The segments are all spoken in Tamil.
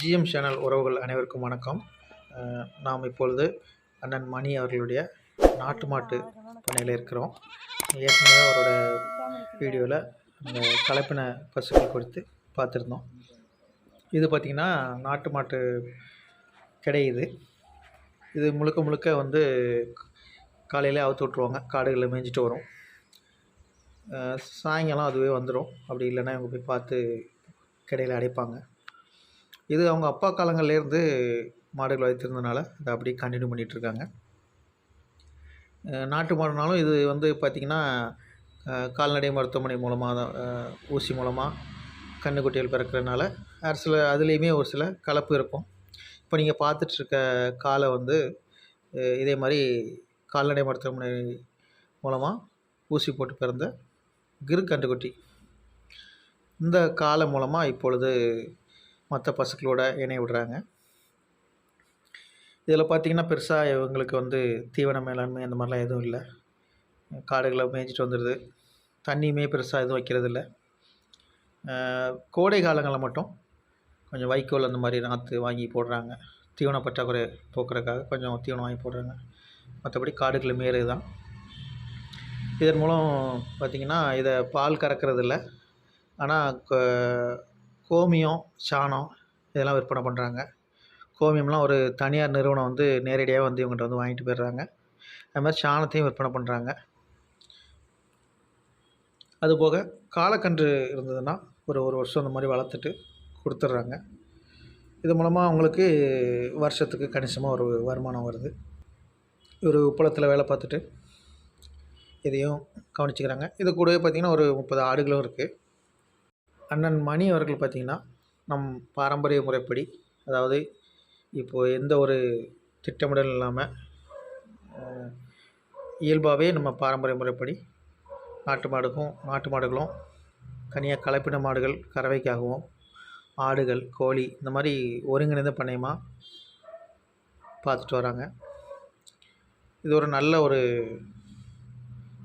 ஜிஎம் சேனல் உறவுகள் அனைவருக்கும் வணக்கம். நாம் இப்பொழுது அண்ணன் மணி அவர்களுடைய நாட்டு மாட்டு பண்ணையில் இருக்கிறோம். ஏற்கனவே அவரோட வீடியோவில் அந்த கலப்பின பசுக்கள் குறித்து பார்த்துருந்தோம். இது பார்த்திங்கன்னா நாட்டு மாட்டு கிடையுது இது. முழுக்க முழுக்க வந்து காலையிலே அவுத்து விட்ருவாங்க காடுகளில் மேய்ஞ்சிட்டு வரும். சாயங்காலம் அதுவே வந்துடும் அப்படி இல்லைன்னா இவங்க போய் பார்த்து கடையில் அடைப்பாங்க. இது அவங்க அப்பா காலங்கள்லேருந்து மாடுகள் வைத்திருந்தனால அதை அப்படியே கண்டினியூ பண்ணிகிட்ருக்காங்க நாட்டு மாடுனாலும் இது வந்து பார்த்திங்கன்னா கால்நடை மருத்துவமனை மூலமாக தான் ஊசி மூலமாக கன்றுக்குட்டிகள் பிறக்கிறதுனால ஒரு சில அதுலேயுமே ஒரு சில கலப்பு இருக்கும். இப்போ நீங்கள் பார்த்துட்ருக்க காலை வந்து இதே மாதிரி கால்நடை மருத்துவமனை மூலமாக ஊசி போட்டு பிறந்த கிரு கன்றுக்குட்டி. இந்த காலை மூலமாக இப்பொழுது மற்ற பசுக்களோட இணைய விடுறாங்க. இதில் பார்த்தீங்கன்னா பெருசாக இவங்களுக்கு வந்து தீவன மேலாண்மை அந்த மாதிரிலாம் எதுவும் இல்லை. காடுகளை மேய்ஞ்சிட்டு வந்துடுது. தண்ணியுமே பெருசாக எதுவும் வைக்கிறது இல்லை. கோடை காலங்களில் மட்டும் கொஞ்சம் வைக்கோல் அந்த மாதிரி நாற்று வாங்கி போடுறாங்க. தீவன பற்றாக்குறை போக்குறதுக்காக கொஞ்சம் தீவனம் வாங்கி போடுறாங்க. மற்றபடி காடுகளை மேயறது தான். இதன் மூலம் பார்த்திங்கன்னா இதை பால் கறக்கிறது இல்லை. ஆனால் கோமியம் சாணம் இதெல்லாம் விற்பனை பண்ணுறாங்க கோமியம்லாம் ஒரு தனியார் நிறுவனம் வந்து நேரடியாக வந்து இவங்ககிட்ட வந்து வாங்கிட்டு போயிடுறாங்க. அது மாதிரி சாணத்தையும் விற்பனை பண்ணுறாங்க அதுபோக காலக்கன்று இருந்ததுன்னா ஒரு ஒரு வருஷம் அந்த மாதிரி வளர்த்துட்டு கொடுத்துட்றாங்க. இது மூலமாக அவங்களுக்கு வருஷத்துக்கு கணிசமாக ஒரு வருமானம் வருது. ஒரு உப்பளத்தில் வேலை பார்த்துட்டு இதையும் கவனிச்சுக்கிறாங்க. இது கூடவே பார்த்திங்கன்னா ஒரு முப்பது ஆடுகளும் இருக்குது அண்ணன் மணி அவர்கள் பார்த்திங்கன்னா நம் பாரம்பரிய முறைப்படி அதாவது இப்போது எந்த ஒரு திட்டமிடல் இல்லாமல் இயல்பாகவே நம்ம பாரம்பரிய முறைப்படி நாட்டு மாடுக்கும் நாட்டு மாடுகளும் தனியாக கலப்பின மாடுகள் கறவைக்காகவும் ஆடுகள் கோழி இந்த மாதிரி ஒருங்கிணைந்த பண்ணையமாக பார்த்துட்டு வராங்க. இது ஒரு நல்ல ஒரு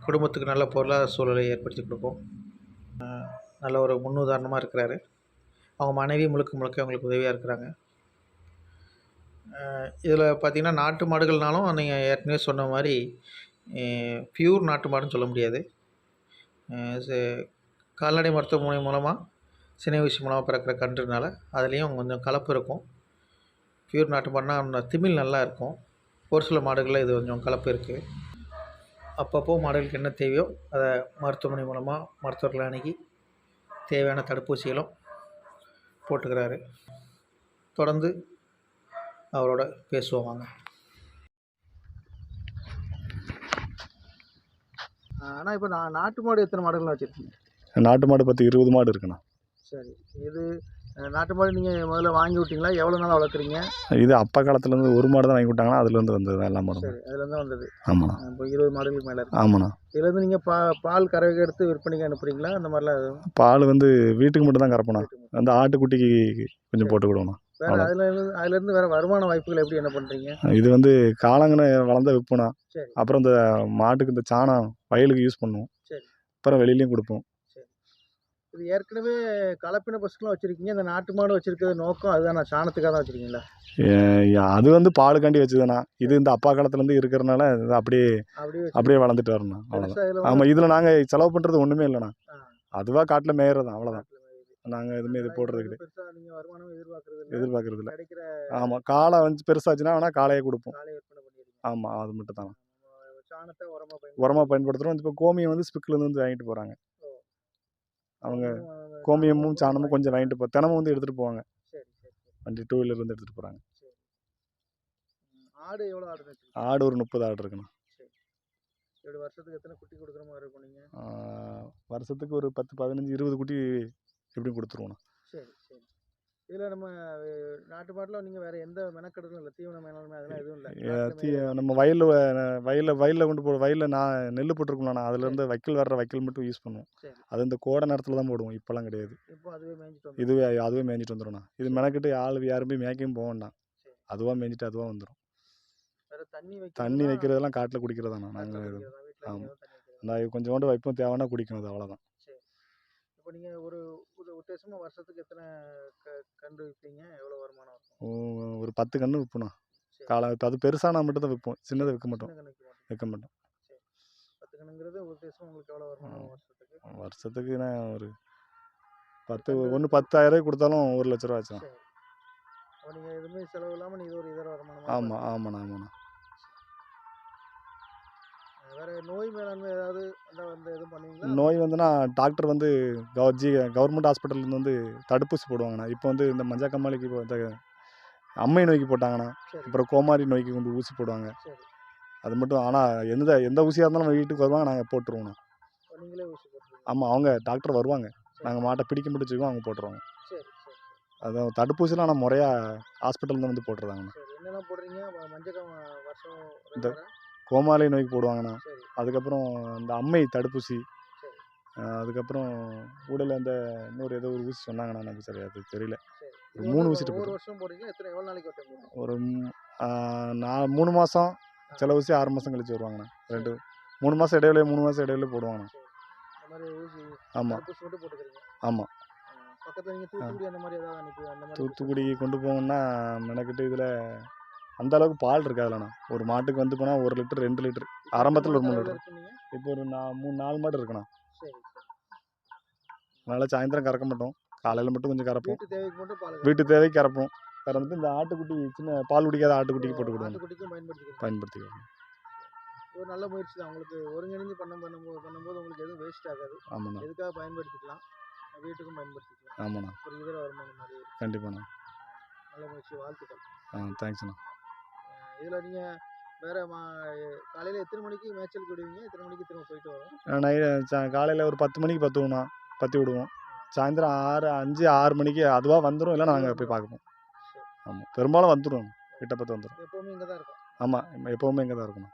குடும்பத்துக்கு நல்ல பொருளாதார சூழலை ஏற்படுத்தி கொடுக்கும். நல்ல ஒரு முன்னுதாரணமாக இருக்கிறாரு. அவங்க மனைவி முழுக்க முழுக்க அவங்களுக்கு உதவியாக இருக்கிறாங்க. இதில் பார்த்திங்கன்னா நாட்டு மாடுகள்னாலும் நீங்கள் ஏற்கனவே சொன்ன மாதிரி பியூர் நாட்டு மாடுன்னு சொல்ல முடியாது. கால்நடை மருத்துவமனை மூலமாக சினை ஊசி மூலமாக பிறக்கிற கன்றுனால அதுலேயும் கொஞ்சம் கலப்பு இருக்கும். பியூர் நாட்டு மாடுனா திமில் நல்லா இருக்கும். ஒரு சில மாடுகளில் இது கொஞ்சம் கலப்பு இருக்குது அப்பப்போ மாடுகளுக்கு என்ன தேவையோ அதை மருத்துவமனை மூலமாக மருத்துவர்களை அணுகி தேவையான தடுப்பூசிகளும் போட்டுக்கிறாரு. தொடர்ந்து அவரோட பேசுவோம் வாங்க. ஆனால் இப்போ நான் நாட்டு மாடு எத்தனை மாடுகள் வச்சுருக்கீங்க? நாட்டு மாடு பத்து இருபது மாடு இருக்குண்ணா. சரி இது நாட்டு மாடு நீங்கள் முதல்ல வாங்கி விட்டீங்களா? எவ்வளோ நாள் வளர்க்குறீங்க? இது அப்பா காலத்துலேருந்து ஒரு மாடு தான் வாங்கி விட்டாங்கன்னா அதுலேருந்து வந்தது தான் எல்லா மாடும். சரி அதுலேருந்து தான் வந்தது. ஆமாண்ணா. இப்போ இருபது மாடுகளுக்கு மேலே இருக்கு. ஆமாண்ணா. இதுலேருந்து நீங்கள் பா பால் கறவை எடுத்து விற்பனைக்கு அனுப்புறீங்களா? அந்த மாதிரிலாம் எதுவும்? பால் வந்து வீட்டுக்கு மட்டும் தான் கறப்போண்ணா. அந்த ஆட்டுக்குட்டிக்கு கொஞ்சம் போட்டு விடுவோண்ணா வேறு அவ்வளோ. அதுலேருந்து அதுலேருந்து வேறு வருமான வாய்ப்புகள் எப்படி என்ன பண்ணுறீங்க இது வந்து காளாங்கன்னு வளர்ந்தா விற்போண்ணா. சரி. அப்புறம் இந்த மாட்டுக்கு இந்த சாணம் வயலுக்கு யூஸ் பண்ணுவோம். சரி. அப்புறம் வெளியிலையும் கொடுப்போம். இது ஏற்கனவே கலப்பின பசுக்கெலாம் வச்சுருக்கீங்க. இந்த நாட்டு மாடு வச்சுருக்கிறது நோக்கம் அதுதான்? சாணத்துக்காக தான் வச்சுருக்கீங்களா? அது வந்து பாலுக்காண்டி வச்சதுண்ணா இது இந்த அப்பா காலத்துலேருந்து இருக்கிறனால இது அப்படியே அப்படியே வளர்ந்துட்டு வரணும். அவ்வளோதான் ஆமாம் இதில் நாங்கள் செலவு பண்ணுறது ஒன்றுமே இல்லைண்ணா. அதுவாக காட்டில் மேயறது. அவ்வளோதான். நாங்கள் எதுவுமே இது போடுறது கிடையாது எதிர்பார்க்கறது இல்ல. எதிர்பார்க்கறது இல்லை. கிடைக்கிற ஆமாம் காளை வந்து பெருசாச்சுன்னா வேணால் காளையே கொடுப்போம். ஆமாம் அது மட்டும் தான் நம்ம சாணத்தை உரமா உரமாக பயன்படுத்துகிறோம் இப்போ கோமியம் வந்து ஸ்பிக்லேருந்து வந்து வாங்கிட்டு போகிறாங்க. அவங்க. கோமியமும் சாணமும் கொஞ்சம் வாங்கிட்டு போ தினமும் வந்து எடுத்துகிட்டு போவாங்க. வண்டி டூ வீலர் வந்து எடுத்துகிட்டு போகிறாங்க ஆடு எவ்வளவு ஆடு ஆடு ஒரு முப்பது ஆடு இருக்குண்ணா. இப்படி வருஷத்துக்கு எத்தனை குட்டி கொடுக்குற மாதிரி இருக்கும் நீங்க? ஆஹ் வருஷத்துக்கு ஒரு பத்து பதினஞ்சு இருபது குட்டி எப்படியும் கொடுத்துருவோண்ணா. சரி. இதுல நம்ம நாட்டு மாட்டுல நீங்க வேற எந்த மெனக்கெடுதும் இல்ல. தீவன மேலாண்மை அதெல்லாம் எதுவும் இல்ல. தீ- நம்ம வயலில் வயலில் வயலில் கொண்டு போ வயலில் நான் நெல் போட்டிருக்கோம்ண்ணா அதுலேருந்து வைக்கல் வர்ற வைக்கல் மட்டும் யூஸ் பண்ணுவோம். அது இந்த கோடை நேரத்தில் தான் போடுவோம் இப்போல்லாம் கிடையாது. இப்போ அதுவே மேய்ஞ்சிட்டு இதுவே அதுவே மேய்ஞ்சிட்டு வந்துடும்ண்ணா இது மெனக்கிட்டு ஆள் யாருமே மேய்க்கவும் சரி. அதுவாக மேய்ஞ்சிட்டு அதுவாக வந்துடும் தண்ணி வைக்கிறதெல்லாம் காட்டில் குடிக்கிறதாண்ணா நாங்கள் குடிக்கிறதா? வீட்ல ஆமா. நீங்க எதுவும் தண்ணி வைக்கிறது? நான் கொஞ்சோண்டு வைப்போம் தேவைன்னா குடிக்கும் அது அவ்வளோதான் இப்போ நீங்கள் ஒரு ஒரு உத்தேசமாக வருஷத்துக்கு எத்தனை க கன்று விற்பீங்க? எவ்வளோ வருமானம் இருக்கும் ஒரு பத்து கன்று விற்போண்ணா சரி. காலை அது பெருசானா மட்டும் தான் விற்போம். சின்னதை விற்க மாட்டோம். விற்க மாட்டோம். பத்து கண்ணுங்கிறது உத்தேசம் உங்களுக்கு எவ்வளோ வருமானம். வருஷத்துக்கு? வருஷத்துக்கு நான் ஒரு பத்து ஒன்று பத்தாயிரம் கொடுத்தாலும் ஒரு லட்ச ரூபா அப்போ நீங்கள் எதுவுமே செலவு இல்லாமல் நீங்கள் ஒரு இதர வருமானம் ஆமாம் ஆமாண்ணா ஆமாண்ணா. வேற நோய் மேலாண்மை ஏதாவது அந்த அந்த எதுவும் பண்ணுவீங்களா? நோய் வந்துன்னா டாக்டர் வந்து கவர் ஜி கவர்மெண்ட் ஹாஸ்பிட்டல்லேருந்து வந்து தடுப்பூசி போடுவாங்கண்ணா. இப்போ வந்து இந்த மஞ்சள் கம்மாளிக்கு இப்போ இந்த அம்மை நோய்க்கு போட்டாங்கண்ணா. சரி. அப்புறம் கோமாரி நோய்க்கு கொண்டு ஊசி போடுவாங்க. சரி. அது மட்டும் ஆனால் எந்த எந்த ஊசியாக இருந்தாலும் நம்ம வீட்டுக்கு வருவாங்க நாங்கள் ஊசி போட்டுருவீங்க. ஆமாம் அவங்க டாக்டர் வருவாங்க. நாங்கள் மாட்டை பிடிக்க முடிச்சுக்கோ அவங்க போட்டுருவாங்க. சரி அதான் தடுப்பூசிலாம் நான் முறையாக ஹாஸ்பிட்டல்லேருந்து வந்து போட்டுருந்தாங்கண்ணா சரி என்னெல்லாம் போடுறீங்க? மஞ்சள் வருஷம் இந்த-? கோமாரி நோய்க்கு போடுவாங்கண்ணா. அதுக்கப்புறம் இந்த அம்மை தடுப்பூசி அதுக்கப்புறம் ஊடல அந்த இன்னொரு ஏதோ ஒரு ஊசி சொன்னாங்கண்ணா எனக்கு சரி அது தெரியல. ஒரு மூணு ஊசிட்டு ஒரு நான் மூணு மாதம் சில ஊசி ஆறு மாதம் கழிச்சு வருவாங்கண்ணா. ரெண்டு மூணு மாதம் இடையில மூணு மாதம் இடையில போடுவாங்கண்ணா. ஆமாம் ஆமாம் தூத்துக்குடி கொண்டு போகணுன்னா மெனக்கிட்டு இதில் அந்த அளவுக்கு பால் இருக்காதுலண்ணா ஒரு மாட்டுக்கு வந்து போனால் ஒரு லிட்டர் ரெண்டு லிட்டர். ஆரம்பத்துல ஒரு மூணு லிட்டர். இப்போ ஒரு நான் மூணு நாலு மாடு இருக்குண்ணா. அதனால் சாயந்தரம் கறக்க மாட்டோம். காலையில் மட்டும் கொஞ்சம் கறப்போம். வீட்டு தேவைக்கு கறப்போம். கறந்துட்டு இந்த ஆட்டுக்குட்டி சின்ன பால் குடிக்காத ஆட்டுக்குட்டிக்கு போட்டு பயன்படுத்திக்கிறீங்க பயன்படுத்திக்குவோம் ஒரு நல்ல முயற்சி தான். உங்களுக்கு ஒருங்கிணைஞ்சு பண்ண பண்ணும்போது பண்ணும்போது உங்களுக்கு எதுவும் வேஸ்ட் ஆகாது. ஆமாண்ணா. எதுக்காக பயன்படுத்திக்கலாம்? வீட்டுக்கும் பயன்படுத்திக்கலாம். ஆமாண்ணா. ஒரு இதர வருமானம் மாதிரி. கண்டிப்பாண்ணா. நல்ல முயற்சி. வாழ்த்துக்கள். ஆ தேங்க்ஸ்ண்ணா இதில் நீங்கள் வேற மா காலையில் எத்தனை மணிக்கு மேய்ச்சலுக்கு விடுவீங்க? எத்தனை மணிக்கு திரும்ப போயிட்டு வரும் நை காலையில் ஒரு பத்து மணிக்கு பத்துவோண்ணா பற்றி விடுவோம். சாயந்தரம் ஆறு அஞ்சு ஆறு மணிக்கு அதுவாக வந்துடும் இல்லை நாங்கள் போய் சரி. ஆமாம் பெரும்பாலும் வந்துடும் கிட்ட பத்து வந்துடும் எப்போவுமே இங்கே தான் இருக்கும். ஆமாம் எப்போவுமே இங்கே தான் இருக்கணும்.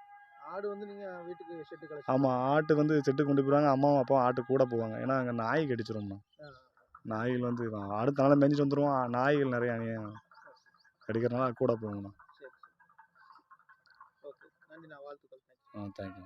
ஆடு வந்து நீங்கள் வீட்டுக்கு ஷெட்டு ஆமாம் ஆட்டு வந்து செட்டு கொண்டு போயிடுவாங்க அம்மாவும் அப்பாவும் ஆட்டு கூட போவாங்க. ஏன்னா அங்கே நாய் கடிச்சிரும்ண்ணா. நாய்கள் வந்து அடுத்த நாள் மேய்ஞ்சிட்டு வந்துடுவோம் நாய்கள் நிறைய அணிய கடிக்கிறனால கூட போவாங்கண்ணா சரி சரி ஓகே நன்றி நான் வாழ்த்துக்கள் தேங்க்யூ ஆ தேங்க்யூ